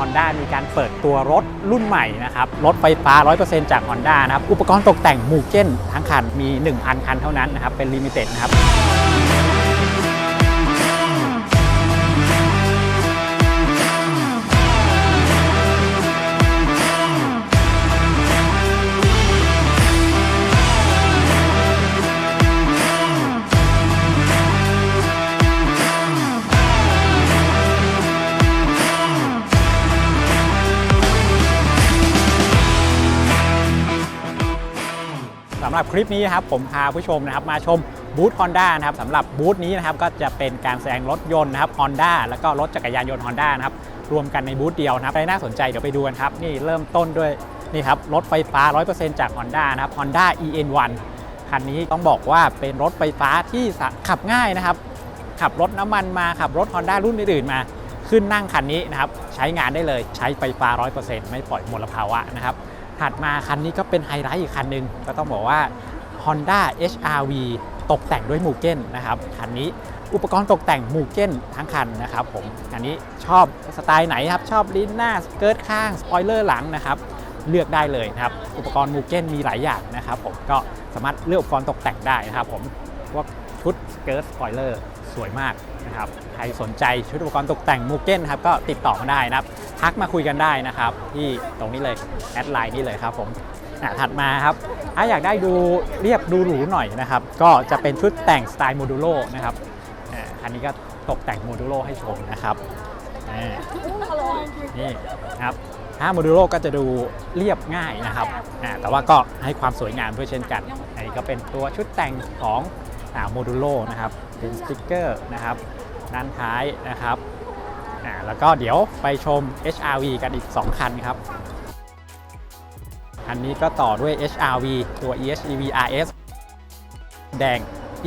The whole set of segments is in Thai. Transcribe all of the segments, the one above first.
Honda มีการเปิดตัวรถรุ่นใหม่นะครับ รถไฟฟ้า 100%จาก Honda นะครับ อุปกรณ์ตกแต่งมูเก้นทั้งคันมี 1,000 คันเท่านั้นนะครับ เป็นลิมิเต็ดนะครับ สำหรับคลิปนี้นะครับผมพาผู้ชมนะครับมาชมบูธ Honda นะครับสำหรับบูธนี้นะครับก็จะเป็นการแสดงรถยนต์นะครับ Honda แล้วก็รถจักรยานยนต์ Honda นะครับรวมกันในบูธเดียวนะครับใครน่าสนใจเดี๋ยวไปดูกันครับ นี่เริ่มต้นด้วยนี่ครับรถไฟฟ้า 100%จาก Honda นะครับ Honda EN1 คันนี้ต้องบอกว่าเป็นรถไฟฟ้าที่ขับง่ายนะครับ ขับรถน้ำมันมาขับรถ Honda รุ่นอื่นๆมา ขึ้นนั่งคันนี้นะครับใช้งานได้เลยใช้ไฟฟ้า 100%ไม่ปล่อยมลภาวะนะครับ ถัดมาคันนี้ก็เป็นไฮไลท์อีกคันหนึ่งก็ต้องบอกว่า Honda HRV ตกแต่งด้วยมูเก้นนะครับคันนี้อุปกรณ์ตกแต่งมูเก้นทั้งคันนะครับผมคันนี้ชอบสไตล์ไหนครับ ชอบลิ้นหน้าสเกิร์ตข้างสปอยเลอร์หลังนะครับเลือกได้เลยนะครับอุปกรณ์มูเก้นมีหลายอย่างนะครับผมก็สามารถเลือกอุปกรณ์ตกแต่งได้นะครับผมพวกชุดสเกิร์ตสปอยเลอร์สวยมากนะครับใครสนใจชุดอุปกรณ์ตกแต่งมูเก้นครับก็ติดต่อมาได้นะครับ ทักมาคุยกันได้นะครับ ที่ตรงนี้เลยแอดไลน์นี่เลยครับผมอะถัดมาครับถ้าอยากได้ดูเรียบดูหรูหน่อยนะครับ ก็จะเป็นชุดแต่งสไตล์โมดูโลนะครับอ่าคันนี้ก็ตกแต่งโมดูโลให้ชมนะครับนี่นะครับถ้าโมดูโลก็จะดูเรียบง่ายนะครับ แต่ว่าก็ให้ความสวยงามด้วยเช่นกันอันนี้ก็เป็นตัวชุดแต่งของโมดูโลนะครับเป็นสติกเกอร์นะครับ ด้านท้ายนะครับ อ่าแล้วก็เดี๋ยวไปชม HRV กันอีก 2 คันครับคันนี้ก็ต่อด้วย HRV ตัว EHEV RS แดง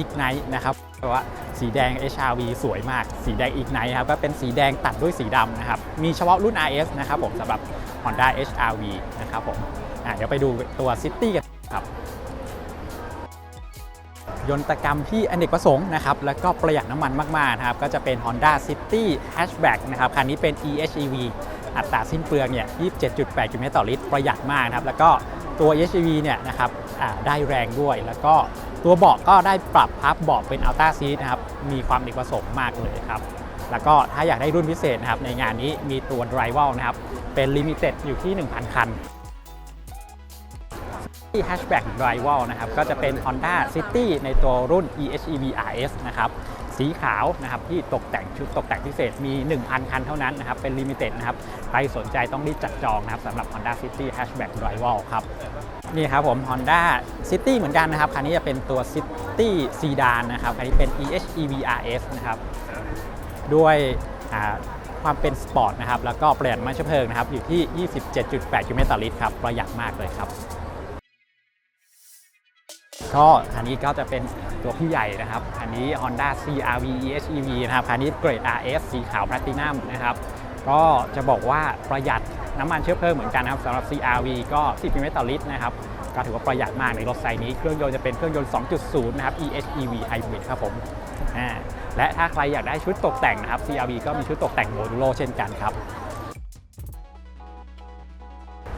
Ignite นะครับเพราะว่าสีแดง HRV สวยมาก สีแดง Ignite ครับ ก็เป็นสีแดงตัดด้วยสีดำนะครับ มีเฉพาะรุ่น RS นะครับผมสำหรับ Honda HRV นะครับผมอ่าเดี๋ยวไปดูตัว City กันครับ ยนตกรรมที่อเนกประสงค์นะครับแล้วก็ประหยัดน้ำมันมากๆนะครับก็จะเป็น Honda City Hatchback นะครับคันนี้เป็น EHEV อัตราสิ้นเปลืองเนี่ย 27.8กิโลเมตรต่อลิตร ประหยัดมากนะครับ แล้วก็ตัว EHEV เนี่ยนะครับได้แรงด้วย แล้วก็ตัวเบาะก็ได้ปรับพับเบาะเป็น Ultra Seat นะครับ มีความอเนกประสงค์มากเลยครับ แล้วก็ถ้าอยากได้รุ่นพิเศษนะครับ ในงานนี้มีตัว Drival นะครับ เป็น Limited อยู่ที่ 1,000 คัน ที่ Hatchback Rival นะครับก็จะเป็น Honda City ในตัวรุ่น EHEV RS นะครับสีขาวนะครับที่ตกแต่งชุดตกแต่งพิเศษมี1,000คันเท่านั้นนะครับเป็น Limited นะครับใครสนใจต้องรีบจัดจองนะครับสำหรับ Honda City Hatchback Rival ครับนี่ครับผม Honda City เหมือนกันนะครับ คันนี้จะเป็นตัว City Sedan นะครับคันนี้เป็น EHEV RS นะครับด้วยความเป็นสปอร์ตนะครับแล้วก็ประหยัดน้ำมันเชื้อเพลิงนะครับอยู่ที่ 27.8 กิโลเมตรต่อลิตรครับประหยัดมากเลยครับ ก็คันนี้ก็จะเป็นตัวพี่ใหญ่นะครับคันนี้ Honda CRV EHEV นะครับคันนี้เกรด RS สีขาวแพลตินัมนะครับก็จะบอกว่าประหยัดน้ำมันเชื้อเพลิงเหมือนกันนะครับสำหรับ CRV ก็ 10กิโลเมตรต่อลิตรนะครับก็ถือว่าประหยัดมากในรถไซส์นี้ เครื่องยนต์จะเป็นเครื่องยนต์ 2.0 นะครับ EHEV Hybrid ครับผมและถ้าใครอยากได้ชุดตกแต่งนะครับ CRV ก็มีชุดตกแต่งโมดูโลเช่นกันครับ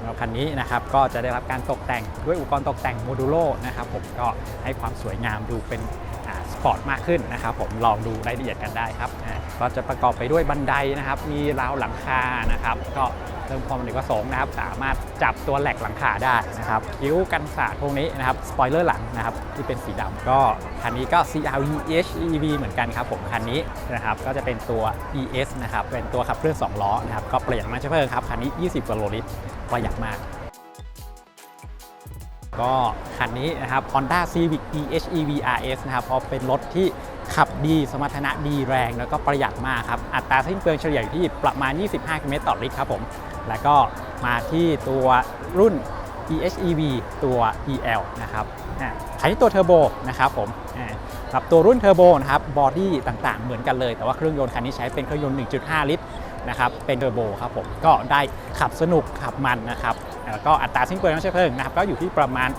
ำหรับคันนี้นะครับก็จะได้รับการตกแต่งด้วยอุปกรณ์ตกแต่งโมดูโลนะครับผมก็ให้ความสวยงามดูเป็นสปอร์ตมากขึ้นนะครับผมลองดูรายละเอียดกันได้ครับอ่าก็จะประกอบไปด้วยบันไดนะครับ มีราวหลังคานะครับก็เพิ่มความอเนกประสงค์นะครับ สามารถจับตัวแหลกหลังคาได้นะครับ คิ้วกันสาดพวกนี้นะครับ สปอยเลอร์หลังนะครับ ที่เป็นสีดำก็คันนี้ก็ CRV HEV เหมือนกันครับผมคันนี้นะครับก็จะเป็นตัว ES นะครับ เป็นตัวขับเคลื่อน2ล้อนะครับ ก็ประหยัดมันเชื้อเพลิงครับ คันนี้ 20กิโลลิตร ประหยัดมาก ก็คันนี้นะครับ Honda Civic EHEV RS นะครับพราะเป็นรถที่ขับดีสมรรถนะดีแรงแล้วก็ประหยัดมากครับ อัตราสิ้นเปลืองเฉลี่ยอยู่ที่ประมาณ 25กิโลเมตรต่อลิตรครับผม แล้วก็มาที่ตัวรุ่น EHEV ตัว EL นะครับอ่าคันนี้ตัวเทอร์โบนะครับผมอ่ากับตัวรุ่นเทอร์โบนะครับบอดี้ต่างๆ เหมือนกันเลย แต่ว่าเครื่องยนต์คันนี้ใช้เป็นเครื่องยนต์ 1.5 ลิตร นะครับเป็นเทอร์โบครับผมก็ได้ขับสนุกขับมันนะครับแล้วก็อัตราสิ้นเปลืองน้ำเชื้อเพลิงนะครับก็อยู่ที่ประมาณ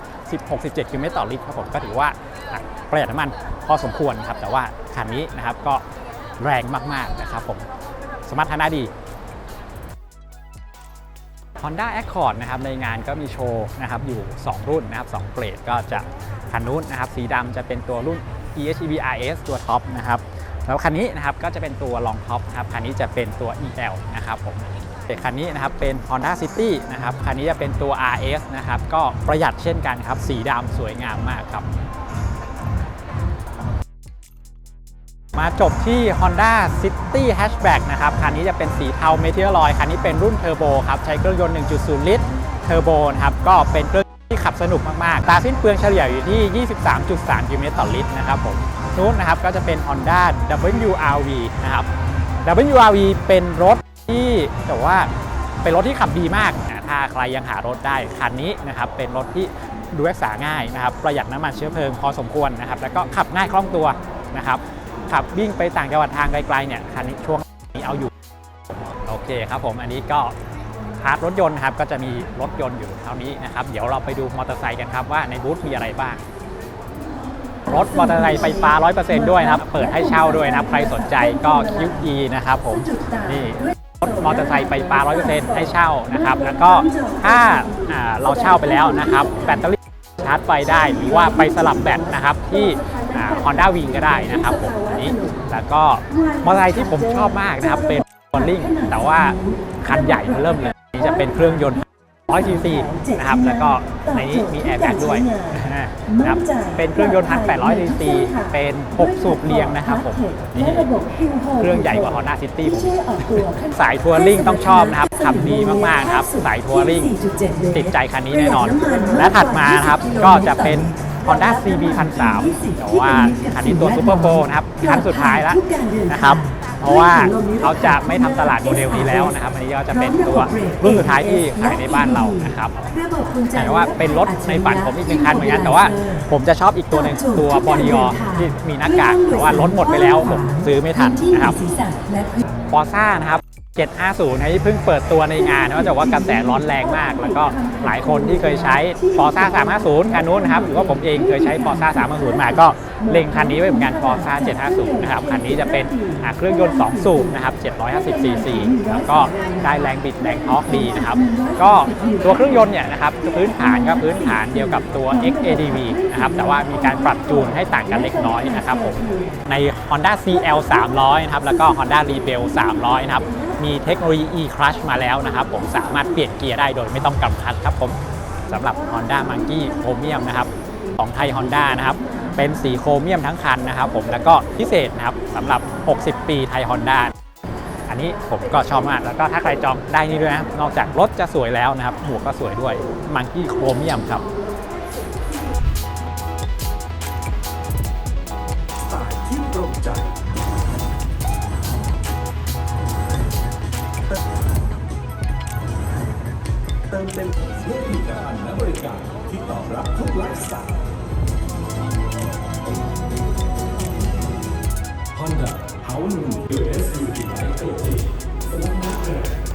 16-17กิโลเมตรต่อลิตรครับผมก็ถือว่าประหยัดน้ำมันพอสมควรครับแต่ว่าคันนี้นะครับก็แรงมากๆนะครับผมสมรรถนะดี Honda Accord นะครับในงานก็มีโชว์นะครับอยู่ 2 รุ่นนะครับ2เกรดก็จะคันนู้นนะครับสีดำจะเป็นตัวรุ่น EHEV RS ตัวท็อปนะครับ แล้วคันนี้นะครับก็จะเป็นตัวรองท็อปครับคันนี้จะเป็นตัว EL นะครับผมแต่คันนี้นะครับเป็น Honda City นะครับคันนี้จะเป็นตัว RS นะครับก็ประหยัดเช่นกันครับสีดำสวยงามมากครับมาจบที่ Honda City Hatchback นะครับ คันนี้จะเป็นสีเทาเมทิลลอย คันนี้เป็นรุ่นเทอร์โบครับ ใช้เครื่องยนต์ 1.0 ลิตรเทอร์โบนะครับ ก็เป็นเครื่องที่ขับสนุกมาก ๆ ตาสิ้นเปลืองเฉลี่ยอยู่ที่ 23.3 กิโลเมตรต่อลิตรนะครับผม นู้นนะครับก็จะเป็น Honda WRV นะครับ WRV เป็นรถที่แต่ว่าเป็นรถที่ขับดีมากนะถ้าใครยังหารถได้คันนี้นะครับเป็นรถที่ดูรักษาง่ายนะครับประหยัดน้ำมันเชื้อเพลิงพอสมควรนะครับแล้วก็ขับง่ายคล่องตัวนะครับขับวิ่งไปต่างจังหวัดทางไกลๆเนี่ยคันนี้ช่วงนี้เอาอยู่โอเคครับผมอันนี้ก็พาร์ทรถยนต์ครับก็จะมีรถยนต์อยู่เท่านี้นะครับเดี๋ยวเราไปดูมอเตอร์ไซค์กันครับว่าในบูธมีอะไรบ้าง รถมอเตอร์ไซค์ไฟฟ้า 100%ด้วยนะครับ เปิดให้เช่าด้วยนะครับ ใครสนใจก็ QE นะครับผม นี่รถมอเตอร์ไซค์ไฟฟ้า 100%ให้เช่านะครับ แล้วก็ถ้าเราเช่าไปแล้วนะครับ แบตเตอรี่ชาร์จไฟได้หรือว่าไปสลับแบตนะครับที่อ่า Honda Wing ก็ได้นะครับผมอันนี้แล้วก็มอเตอร์ไซค์ที่ผมชอบมากนะครับเป็นบอลลิงแต่ว่าคันใหญ่เริ่มเลยนี่จะเป็นเครื่องยนต์100 cc นะครับแล้วก็ในนี้มีแอร์แบ็กด้วย นะครับเป็นเครื่องยนต์1,800 cc เป็น 6 สูบเรียงนะครับผมนี่เครื่องใหญ่กว่า Honda City ผมสายทัวริงต้องชอบนะครับขับดีมากๆนะครับสายทัวริงติดใจคันนี้แน่นอน และถัดมานะครับก็จะเป็น Honda CB 1003แต่ว่าคันนี้ตัว Super Pro นะครับคันสุดท้ายแล้วนะครับเพราะว่าเขาจะไม่ทำตลาดโมเดลนี้แล้วนะครับอันนี้ก็จะเป็นตัวรุ่นสุดท้ายที่ขายในบ้านเรานะครับแต่ว่าเป็นรถในฝันผมอีกหนึ่งคันเหมือนกันแต่ว่าผมจะชอบอีกตัวหนึ่งตัวบอดีอที่มีหน้ากากแต่ว่ารถหมดไปแล้วผมซื้อไม่ทันนะครับฟอร์ซ่านะครับ 750นะที่เพิ่งเปิดตัวในงานก็จะว่ากระแสร้อนแรงมาก แล้วก็หลายคนที่เคยใช้ฟอร์ซ่า350คันนู้นนะครับหรือว่าผมเองเคยใช้ฟอร์ซ่า350มาก็เล็งคันนี้ไว้เหมือนกันฟอร์ซ่า750นะครับคันนี้จะเป็นเครื่องยนต์ 2 สูบนะครับ750ซีซีแล้วก็ได้แรงบิดแรงทอร์กดีนะครับก็ตัวเครื่องยนต์เนี่ยนะครับพื้นฐานก็พื้นฐานเดียวกับตัว XADV นะครับแต่ว่ามีการปรับจูนให้ต่างกันเล็กน้อยนะครับผมใน Honda CL 300นะครับแล้วก็ Honda Rebel 300นะครับ มีเทคโนโลยี e-clutch มาแล้วนะครับผมสามารถเปลี่ยนเกียร์ได้โดยไม่ต้องกำคัดครับผมสำหรับ Honda Monkey Chromium นะครับของไทย Honda นะครับเป็นสีโครเมียมทั้งคันนะครับผมแล้วก็พิเศษนะครับสำหรับ 60 ปีไทย Honda อันนี้ผมก็ชอบมากแล้วก็ถ้าใครจองได้นี่ด้วยนะนอกจากรถจะสวยแล้วนะครับหมวกก็สวยด้วย Monkey Chromium ครับ เติมเต็มด้วยผลิตภัณฑ์และบริการที่ตอบรับทุกไลฟ์สไตล์ Honda Power New SUV Light สำหรับนักแข่ง